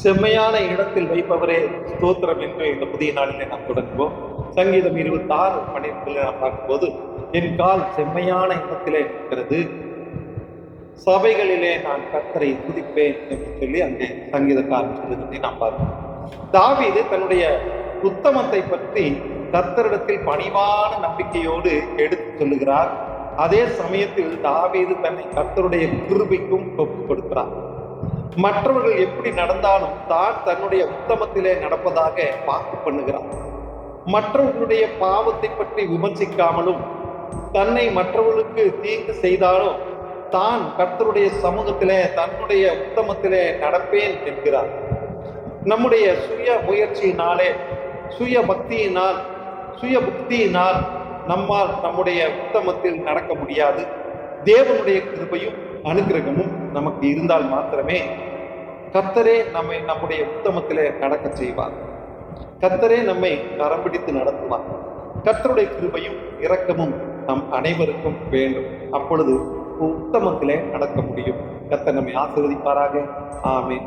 செம்மையான இடத்தில் வைப்பவரே ஸ்தோத்திரம் என்று இந்த புதிய நாளிலே நாம் தொடங்குவோம். சங்கீதம் இருபத்தி ஆறு பன்னிரெண்டுல நாம் பார்க்கும்போது என் கால் செம்மையான இடத்திலே நிற்கிறது. சபைகளிலே நான் கத்தரை துதிப்பேன் என்று சொல்லி அங்கே சங்கீதக்காரன் சொல்லுகிறதை நாம் பார்க்கிறோம். தாவீது தன்னுடைய உத்தமத்தை பற்றி கத்தரிடத்தில் பணிவான நம்பிக்கையோடு எடுத்து சொல்லுகிறார். அதே சமயத்தில் தாவீது தன்னை கத்தருடைய கிருபைக்கும் ஒப்புக் கொடுக்கிறார் மற்றவர்கள் எப்படி நடந்தாலும் தான் தன்னுடைய உத்தமத்திலே நடப்பதாக வாக்கு பண்ணுகிறார். மற்றவர்களுடைய பாவத்தை பற்றி விமர்சிக்காமலும் தன்னை மற்றவர்களுக்கு தீங்கு செய்தாலும் தான் கர்த்தருடைய சமூகத்திலே தன்னுடைய உத்தமத்திலே நடப்பேன் என்கிறார். நம்முடைய சுய முயற்சியினாலே சுய பக்தியினால் சுய புக்தியினால் நம்மால் நம்முடைய உத்தமத்தில் நடக்க முடியாது. தேவனுடைய கிருபையும் அனுகிரகமும் நமக்கு இருந்தால் மாத்திரமே கத்தரே நம்மை நம்முடைய உத்தமத்திலே நடக்க செய்வார். கத்தரே நம்மை கரம் பிடித்து நடத்துவார். கத்தருடைய கிருபையும் இரக்கமும் நம் அனைவருக்கும் வேண்டும். அப்பொழுது உத்தமத்திலே நடக்க முடியும். கத்தர் நம்மை ஆசீர்வதிப்பாராக. ஆமே